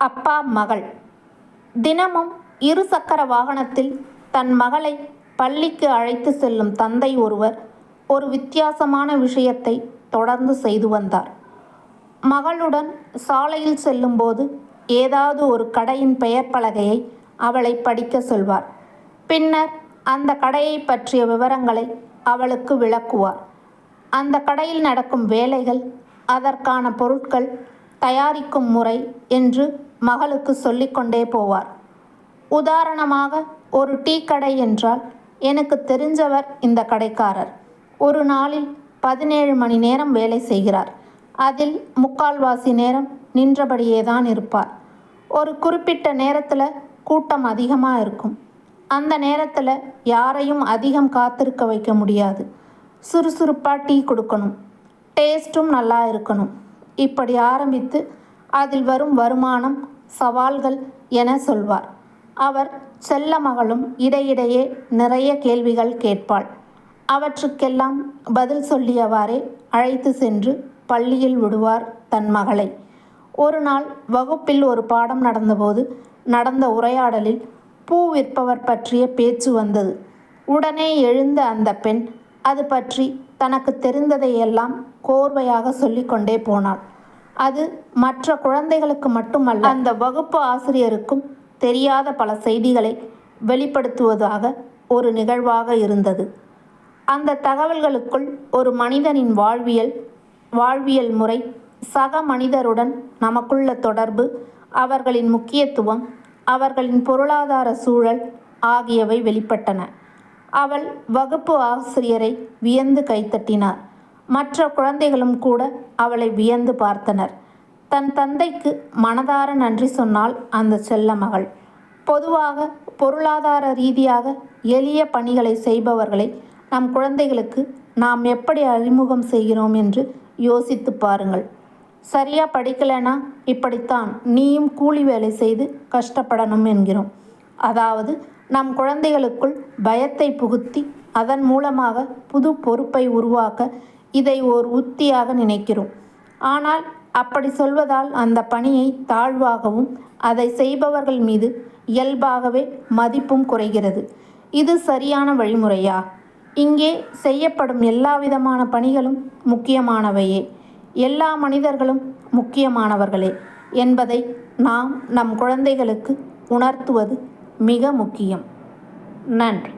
அப்பா மகள். தினமும் இரு சக்கர வாகனத்தில் தன் மகளை பள்ளிக்கு அழைத்து செல்லும் தந்தை ஒருவர் ஒரு வித்தியாசமான விஷயத்தை தொடர்ந்து செய்து வந்தார். மகளுடன் சாலையில் செல்லும்போது ஏதாவது ஒரு கடையின் பெயர் பலகையை அவளை படிக்க சொல்வார். பின்னர் அந்த கடையை பற்றிய விவரங்களை அவளுக்கு விளக்குவார். அந்த கடையில் நடக்கும் வேலைகள் அதற்கான பொருட்கள் தயாரிக்கும் முறை என்று மகளுக்கு சொல்லிக்கொண்டே போவார். உதாரணமாக ஒரு டீ கடை என்றால் எனக்கு தெரிஞ்சவர் இந்த கடைக்காரர். ஒரு நாளில் பதினேழு மணி நேரம் வேலை செய்கிறார். அதில் முக்கால்வாசி நேரம் நின்றபடியே தான் இருப்பார். ஒரு குறிப்பிட்ட நேரத்தில் கூட்டம் அதிகமாக இருக்கும். அந்த நேரத்தில் யாரையும் அதிகம் காத்திருக்க வைக்க முடியாது. சுறுசுறுப்பாக டீ கொடுக்கணும். டேஸ்ட்டும் நல்லா இருக்கணும். இப்படி ஆரம்பித்து அதில் வரும் வருமானம் சவால்கள் என சொல்வார். அவர் செல்ல மகளும் இடையிடையே நிறைய கேள்விகள் கேட்பாள். அவற்றுக்கெல்லாம் பதில் சொல்லியவாறே அழைத்து சென்று பள்ளியில் விடுவார் தன் மகளை. ஒரு நாள் வகுப்பில் ஒரு பாடம் நடந்தபோது நடந்த உரையாடலில் பூ விற்பவர் பற்றிய பேச்சு வந்தது. உடனே எழுந்த அந்த பெண் அது பற்றி தனக்கு தெரிந்ததையெல்லாம் கோர்வையாக சொல்லிக்கொண்டே போனாள். அது மற்ற குழந்தைகளுக்கு மட்டுமல்ல அந்த வகுப்பு ஆசிரியருக்கும் தெரியாத பல செய்திகளை வெளிப்படுத்துவதாக ஒரு நிகழ்வாக இருந்தது. அந்த தகவல்களுக்குள் ஒரு மனிதனின் வாழ்வியல் வாழ்வியல் முறை சக மனிதருடன் நமக்குள்ள தொடர்பு அவர்களின் முக்கியத்துவம் அவர்களின் பொருளாதார சூழல் ஆகியவை வெளிப்பட்டன. அவள் வகுப்பு ஆசிரியரை வியந்து கைத்தட்டினார். மற்ற குழந்தைகளும் கூட அவளை வியந்து பார்த்தனர். தன் தந்தைக்கு மனதார நன்றி சொன்னாள் அந்த செல்ல மகள். பொதுவாக பொருளாதார ரீதியாக எளிய பணிகளை செய்பவர்களை நம் குழந்தைகளுக்கு நாம் எப்படி அறிமுகம் செய்கிறோம் என்று யோசித்து பாருங்கள். சரியாக படிக்கலைன்னா இப்படித்தான் நீயும் கூலி வேலை செய்து கஷ்டப்படணும் என்கிறோம். அதாவது நம் குழந்தைகளுக்குள் பயத்தை புகுத்தி அதன் மூலமாக புது பொறுப்பை உருவாக்க இதை ஓர் உத்தியாக நினைக்கிறோம். ஆனால் அப்படி சொல்வதால் அந்த பணியை தாழ்வாகவும் அதை செய்பவர்கள் மீது இயல்பாகவே மதிப்பும் குறைகிறது. இது சரியான வழிமுறையா? இங்கே செய்யப்படும் எல்லா விதமான பணிகளும் முக்கியமானவையே. எல்லா மனிதர்களும் முக்கியமானவர்களே என்பதை நாம் நம் குழந்தைகளுக்கு உணர்த்துவது மிக முக்கியம். நன்றி.